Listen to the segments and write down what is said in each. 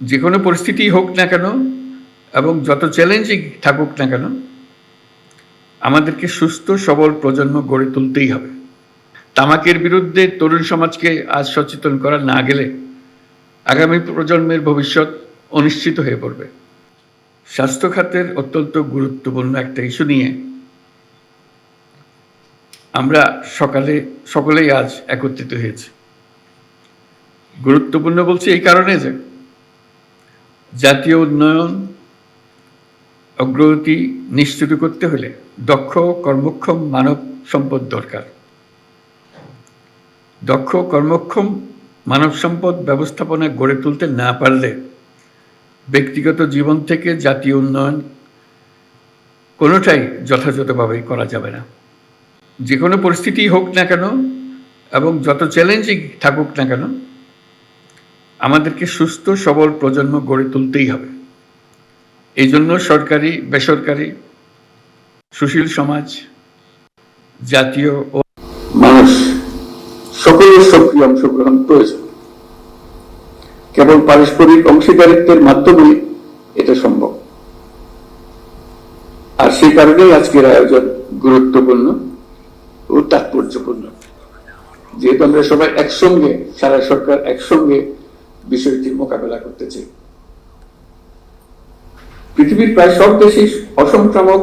যে কোনো পরিস্থিতি হোক না কেন এবং যত চ্যালেঞ্জিং থাকুক না কেন, আমাদেরকে সুস্থ, সবল প্রজন্ম গড়ে তুলতেই হবে। তামাকের বিরুদ্ধে তরুণ সমাজকে আজ সচেতন করা না গেলে আগামী প্রজন্মের ভবিষ্যৎ অনিশ্চিত হয়ে পড়বে। স্বাস্থ্য খাতের অত্যন্ত গুরুত্বপূর্ণ একটা ইস্যু নিয়ে আমরা সকালে, সকলেই আজ একত্রিত হয়েছি। গুরুত্বপূর্ণ বলছি এই কারণে যে জাতীয় উন্নয়ন অগ্রগতি নিশ্চিত করতে হলে দক্ষ কর্মক্ষম মানব সম্পদ দরকার। দক্ষ কর্মক্ষম মানব সম্পদ ব্যবস্থাপনা গড়ে তুলতে না পারলে ব্যক্তিগত জীবন থেকে জাতীয় উন্নয়ন কোনোটাই যথাযথভাবে করা যাবে না। যে কোনো পরিস্থিতি হোক না কেন এবং যত চ্যালেঞ্জিং থাকুক না কেন আমাদেরকে সুস্থ, সবল প্রজন্ম গড়ে তুলতেই হবে। এই জন্য সরকারি, বেসরকারি, সুশীল সমাজ, জাতীয় ও মানুষ সকলের সক্রিয় অংশগ্রহণ প্রয়োজন। কেবল পারস্পরিক অংশীদারিত্বের মাধ্যমে এটা সম্ভব। আর সেই কারণেই আজকের আয়োজন গুরুত্বপূর্ণ ও তাৎপর্যপূর্ণ। যেহেতু আমরা সবাই একসঙ্গে, সারা সরকার একসঙ্গে বিষয়টির মোকাবেলা করতে চাই পৃথিবীর প্রায় সব দেশে অসংক্রামক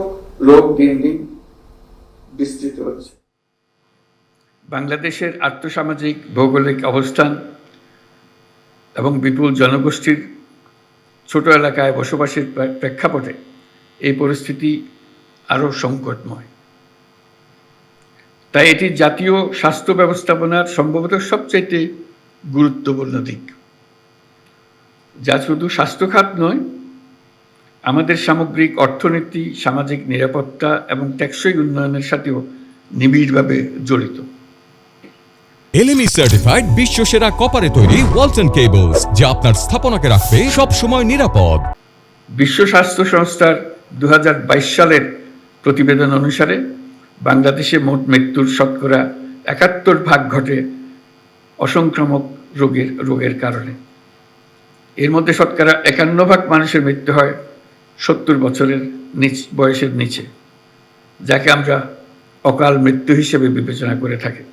রোগ দিন দিন বিস্তৃত হচ্ছে। বাংলাদেশের আর্থসামাজিক, ভৌগোলিক অবস্থান এবং বিপুল জনগোষ্ঠীর ছোট এলাকায় বসবাসের প্রেক্ষাপটে এই পরিস্থিতি আরও সংকটময়। তাই এটি জাতীয় স্বাস্থ্য ব্যবস্থাপনার সম্ভবত সবচাইতে গুরুত্বপূর্ণ দিক। যা শুধু স্বাস্থ্য খাত নয় আমাদের সামগ্রিক অর্থনীতি সামাজিক নিরাপত্তা এবং টেকসই উন্নয়নের সাথেও নিবিড়ভাবে জড়িত। এলএমই সার্টিফাইড বিশ্ব সেরা কপারে তৈরি ওয়ালটন কেবলস যা আপনার স্থাপনাকে রাখবে সব সময় নিরাপদ। বিশ্ব স্বাস্থ্য সংস্থার দু হাজার বাইশ সালের প্রতিবেদন অনুসারে বাংলাদেশে মোট মৃত্যুর শতকরা একাত্তর ভাগ ঘটে অসংক্রামক রোগের রোগের কারণে। এর মধ্যে শতকরা একান্ন ভাগ মানুষের মৃত্যু হয় সত্তর বছরের নিচ, বয়সের নিচে, যাকে আমরা অকাল মৃত্যু হিসেবে বিবেচনা করে থাকি।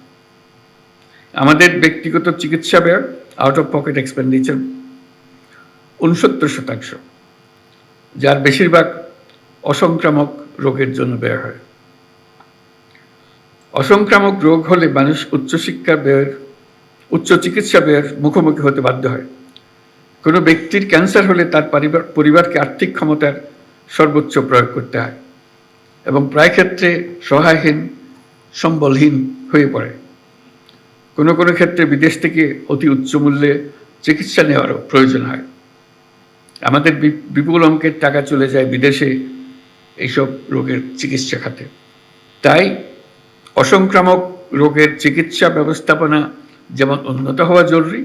আমাদের ব্যক্তিগত চিকিৎসা ব্যয় আউট অফ পকেট এক্সপেন্ডিচার উনসত্তর শতাংশ, যার বেশিরভাগ অসংক্রামক রোগের জন্য ব্যয় হয়। অসংক্রামক রোগ হলে মানুষ উচ্চশিক্ষা ব্যয়ের, উচ্চ চিকিৎসা ব্যয়ের মুখোমুখি হতে বাধ্য হয়। কোনো ব্যক্তির ক্যান্সার হলে তার পরিবার, পরিবারকে আর্থিক ক্ষমতার সর্বোচ্চ প্রয়োগ করতে হয় এবং প্রায় ক্ষেত্রে সহায়হীন, সম্বলহীন হয়ে পড়ে। কোনো কোনো ক্ষেত্রে বিদেশ থেকে অতি উচ্চ মূল্যে চিকিৎসা নেওয়ারও প্রয়োজন হয়। আমাদের বিপুল অঙ্কের টাকা চলে যায় বিদেশে এইসব রোগের চিকিৎসা খাতে। তাই অসংক্রামক রোগের চিকিৎসা ব্যবস্থাপনা যেমন উন্নত হওয়া জরুরি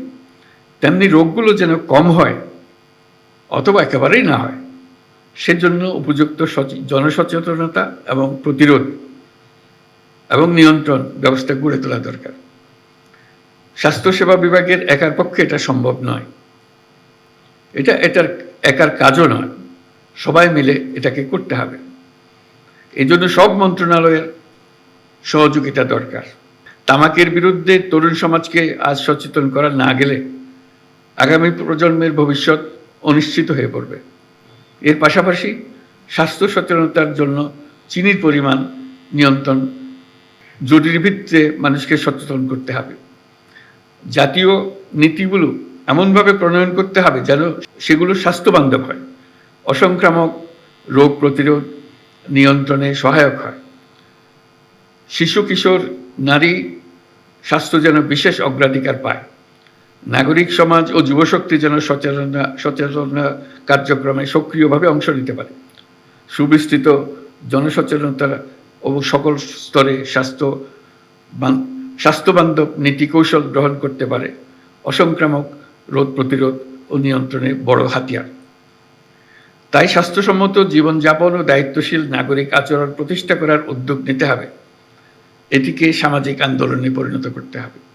তেমনি রোগগুলো যেন কম হয় অথবা একেবারেই না হয়, সেজন্য উপযুক্ত সচে- জনসচেতনতা এবং প্রতিরোধ এবং নিয়ন্ত্রণ ব্যবস্থা গড়ে তোলা দরকার। স্বাস্থ্যসেবা বিভাগের একার পক্ষে এটা সম্ভব নয়। এটা এটার একার কাজও নয়। সবাই মিলে এটাকে করতে হবে। এই জন্য সব মন্ত্রণালয়ের সহযোগিতা দরকার। তামাকের বিরুদ্ধে তরুণ সমাজকে আজ সচেতন করা না গেলে আগামী প্রজন্মের ভবিষ্যৎ অনিশ্চিত হয়ে পড়বে। এর পাশাপাশি স্বাস্থ্য সচেতনতার জন্য চিনির পরিমাণ নিয়ন্ত্রণ জরুরি ভিত্তিতে মানুষকে সচেতন করতে হবে। জাতীয় নীতিগুলো এমনভাবে প্রণয়ন করতে হবে যেন সেগুলো স্বাস্থ্যবান্ধব হয়, অসংক্রামক রোগ প্রতিরোধ নিয়ন্ত্রণে সহায়ক হয়। শিশু, কিশোর, নারী স্বাস্থ্য যেন বিশেষ অগ্রাধিকার পায়। নাগরিক সমাজ ও যুবশক্তি যেন সচেতনা সচেতনতা কার্যক্রমে সক্রিয়ভাবে অংশ নিতে পারে। সুবিস্তৃত জনসচেতনতা ও সকল স্তরে স্বাস্থ্য স্বাস্থ্যবান্ধব নীতি কৌশল গ্রহণ করতে পারে। অসংক্রামক রোগ প্রতিরোধ ও নিয়ন্ত্রণে বড় হাতিয়ার। তাই স্বাস্থ্যসম্মত জীবনযাপন ও দায়িত্বশীল নাগরিক আচরণ প্রতিষ্ঠা করার উদ্যোগ নিতে হবে। এটিকে সামাজিক আন্দোলনে পরিণত করতে হবে।